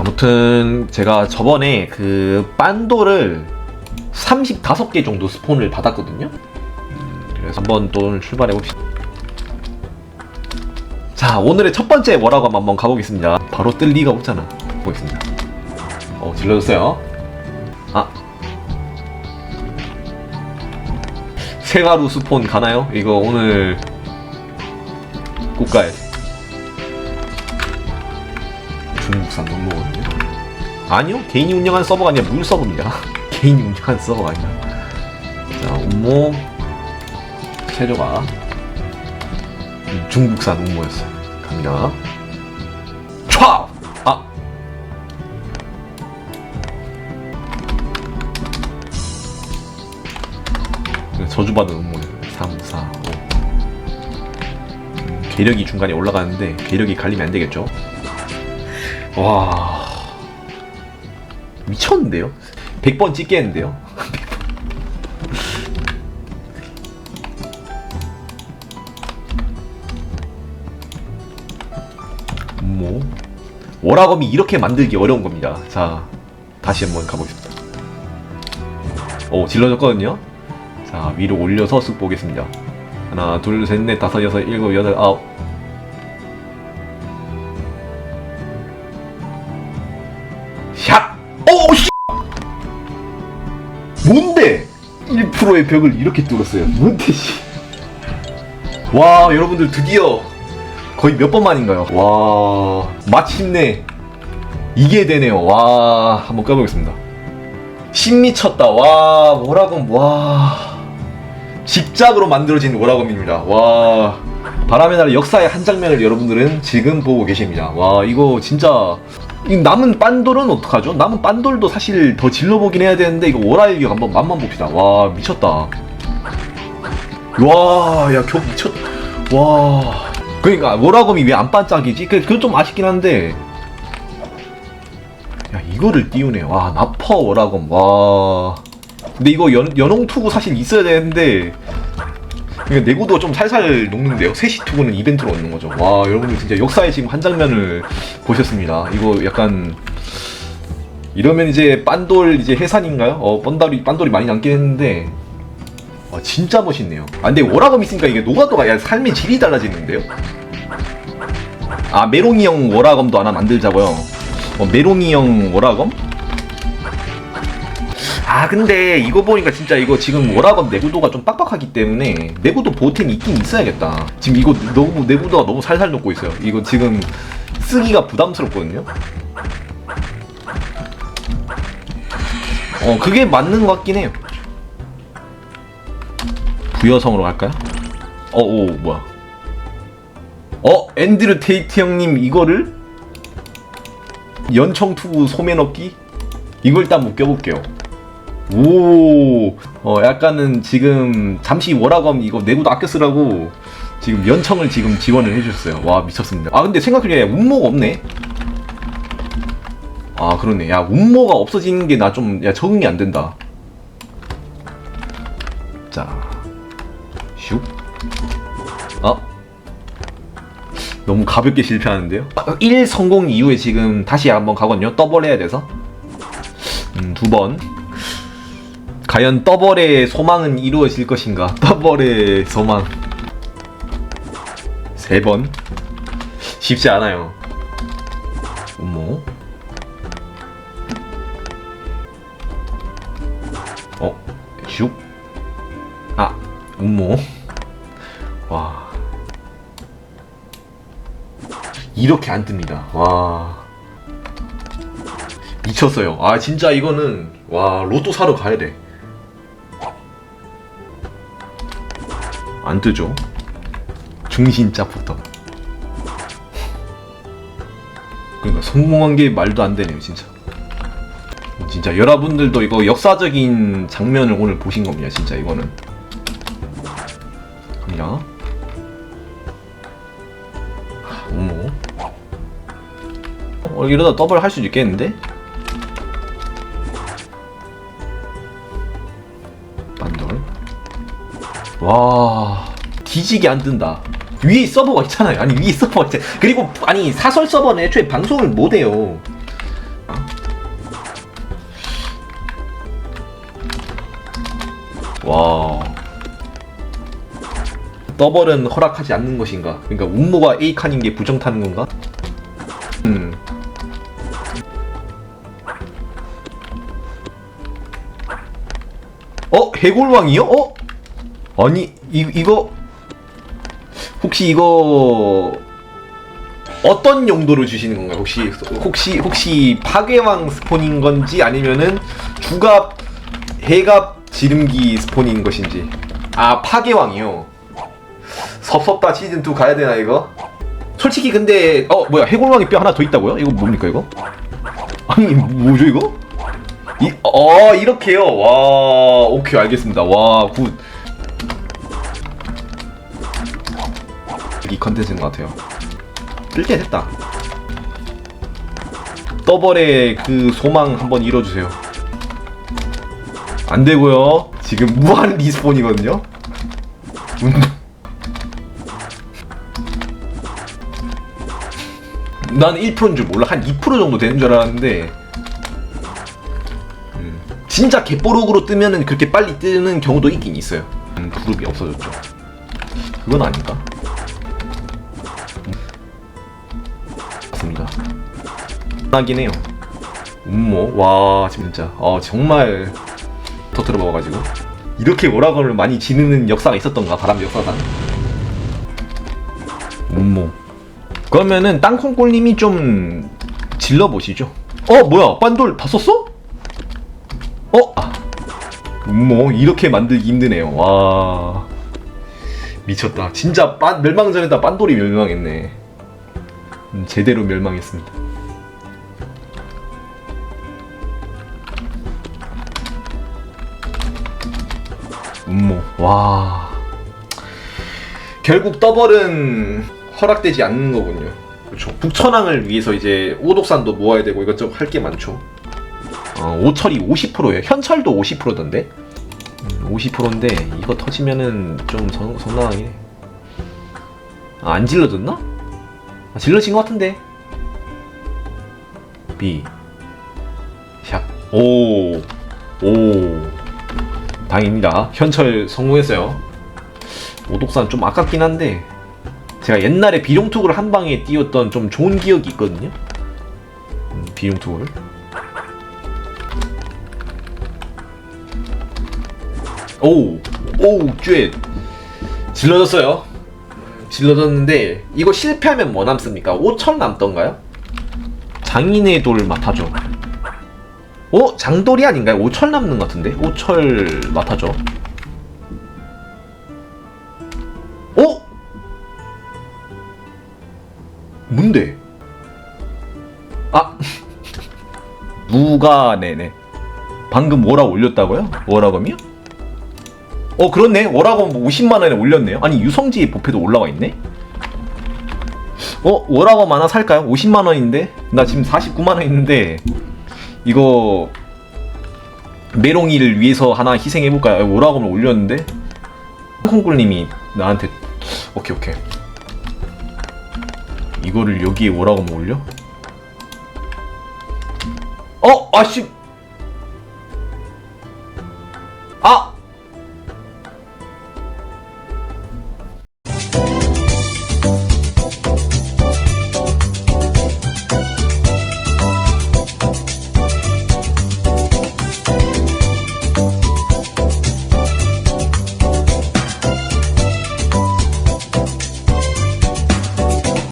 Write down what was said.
아무튼 제가 저번에 그 빤도를 35개 정도 스폰을 받았거든요. 음, 그래서 한번 또 오늘 출발해 봅시다. 자 오늘의 첫 번째 뭐라고 한번 가보겠습니다. 바로 뜰 리가 없잖아. 보겠습니다. 어 질러줬어요. 아 생화루 스폰 가나요? 이거 오늘 돼. 중국산 농모거든요. 아니요, 개인이 운영한 서버가 아니라 물 서버입니다. 개인이 운영한 서버가 아니라. 자, 운모 체조가 음, 중국산 운모였어요. 갑니다. 촤! 아! 저주받은 운모예요. 3, 4, 5. 음, 괴력이 중간에 올라가는데 괴력이 갈리면 안 되겠죠? 와 미쳤는데요? 100번 찍겠는데요? 뭐 워라검이 이렇게 만들기 어려운 겁니다. 자 다시 한번 가보겠습니다. 오 질러졌거든요. 자 위로 올려서 쓱 보겠습니다. 하나 둘 셋 넷 다섯 여섯 일곱 여덟 아홉 1%의 벽을 이렇게 뚫었어요. 뭔데, 씨. 와, 여러분들 드디어 거의 몇 번 만인가요? 와, 마침내 이게 되네요. 와, 한번 까보겠습니다. 신 미쳤다. 와, 뭐라고, 와. 직작으로 만들어진 오라검입니다. 와. 바람의 나라 역사의 한 장면을 여러분들은 지금 보고 계십니다. 와, 이거 진짜 이 남은 빤돌은 어떡하죠? 남은 빤돌도 사실 더 질러보긴 해야 되는데 이거 오라일격 한번 맛만 봅시다. 와 미쳤다. 와, 야, 겨 미쳤. 와. 그러니까 오라검이 왜 안 반짝이지? 그, 그건 좀 아쉽긴 한데. 야, 이거를 띄우네. 와, 나퍼 오라검. 와. 근데 이거 연, 연홍 투구 사실 있어야 되는데. 그러니까 내구도 좀 살살 녹는데요. 세시 투구는 이벤트로 얻는 거죠. 와, 여러분들 진짜 역사의 지금 한 장면을 보셨습니다. 이거 약간 이러면 이제 빤돌 이제 해산인가요? 어, 빤돌이 빤돌이 많이 남긴 했는데 와, 진짜 멋있네요. 아, 근데 오라검 있으니까 이게 노가도가 야 삶의 질이 달라지는데요? 아, 메롱이 형 오라검도 하나 만들자고요. 어, 메롱이 형 오라검? 아 근데 이거 보니까 진짜 이거 지금 오라건 내구도가 좀 빡빡하기 때문에 내구도 보템이 있긴 있어야겠다. 지금 이거 너무 내구도가 너무 살살 녹고 있어요. 이거 지금 쓰기가 부담스럽거든요. 어 그게 맞는 것 같긴 해요. 부여성으로 갈까요? 어오 뭐야. 어 앤드류 테이트 형님 이거를 연청투구 소매 넣기? 이걸 일단 묶여볼게요 오, 어, 약간은 지금 잠시 워라검 이거 내구도 아껴 쓰라고 지금 연청을 지금 지원을 해주셨어요. 와, 미쳤습니다. 아, 근데 생각해보니까 운모가 없네? 아, 그러네. 야, 운모가 없어지는 게 나 좀, 야, 적응이 안 된다. 자, 슉. 어? 너무 가볍게 실패하는데요? 1 성공 이후에 지금 다시 한번 가거든요. 더블 해야 돼서. 음, 두 번. 과연 더벌의 소망은 이루어질 것인가? 더벌의 소망. 세 번. 쉽지 않아요. 어머. 어, 슉. 아, 음모. 와. 이렇게 안 뜹니다. 와. 미쳤어요. 아, 진짜 이거는, 와, 로또 사러 가야 돼. 안 뜨죠? 중신자부터. 그러니까 성공한 게 말도 안 되네요, 진짜. 진짜 여러분들도 이거 역사적인 장면을 오늘 보신 겁니다, 진짜 이거는. 갑니다. 어머. 어, 이러다 더블 할수 있겠는데? 와 뒤지게 안 뜬다 위에 서버가 있잖아요 아니 위에 서버가 있잖아 그리고 아니 사설 서버는 애초에 방송을 못해요 와 더벌은 허락하지 않는 것인가 그러니까 운모가 A칸인 게 부정타는 건가? 음 어? 해골왕이요? 어? 아니 이 이거 혹시 이거 어떤 용도로 주시는 건가요? 혹시 혹시 혹시 파괴왕 스폰인 건지 아니면은 주갑 해갑 지름기 스폰인 것인지 아 파괴왕이요. 섭섭다 시즌 2 가야 되나 이거? 솔직히 근데 어 뭐야 해골왕이 뼈 하나 더 있다고요? 이거 뭡니까 이거? 아니 뭐죠 이거? 이, 어 이렇게요. 와 오케이 알겠습니다. 와 굿. 이 컨텐츠인 것 같아요. 뜰게 됐다. 더벌의 그 소망 한번 이뤄주세요. 안 되고요. 지금 무한 리스폰이거든요. 음. 나는 1%인 줄 몰라. 한 2% 정도 되는 줄 알았는데. 음, 진짜 개뽀록으로 뜨면은 그렇게 빨리 뜨는 경우도 있긴 있어요. 음, 그룹이 없어졌죠. 그건 아닌가? 하긴 해요. 음모 와 진짜 어 정말 터트려 먹어가지고 이렇게 오라건을 많이 지르는 역사가 있었던가 바람 역사상. 음모. 그러면은 땅콩골님이 좀 질러 보시죠. 어 뭐야 빤돌 다 썼어? 어? 아. 음모 이렇게 만들기 힘드네요. 와 미쳤다. 진짜 빤, 멸망전에다 빤돌이 멸망했네. 음, 제대로 멸망했습니다. 음모 와 결국 더벌은 허락되지 않는 거군요. 그렇죠. 북천왕을 위해서 이제 오독산도 모아야 되고 이것저것 할 게 많죠. 어, 오철이 50%예요. 현철도 50%던데. 음, 50%인데 이거 터지면은 좀 성, 성나하긴 해. 아, 안 질러졌나? 아, 질러진 것 같은데. B. 샵. 오. 오. 다행입니다. 현철 성공했어요. 오독산 좀 아깝긴 한데 제가 옛날에 비룡투구를 한 방에 띄웠던 좀 좋은 기억이 있거든요. 음, 비룡투구를. 오, 오, 쬐 질러졌어요. 질러졌는데 이거 실패하면 뭐 남습니까? 5천 남던가요? 장인의 돌 맡아줘. 어? 장돌이 아닌가요? 5철 남는 것 같은데? 5철 맡아줘. 어? 뭔데? 아 누가 네네 방금 뭐라 올렸다고요? 워라검이요? 어 그렇네 워라검 50만원에 올렸네요 아니 유성지 부패도 올라와 있네 어 워라검 하나 살까요? 50만원인데 나 지금 49만원 있는데 이거 메롱이를 위해서 하나 희생해볼까요? 오라고 올렸는데 콩꿀님이 나한테 오케이 오케이 이거를 여기에 오라고 올려? 어? 아씨 아!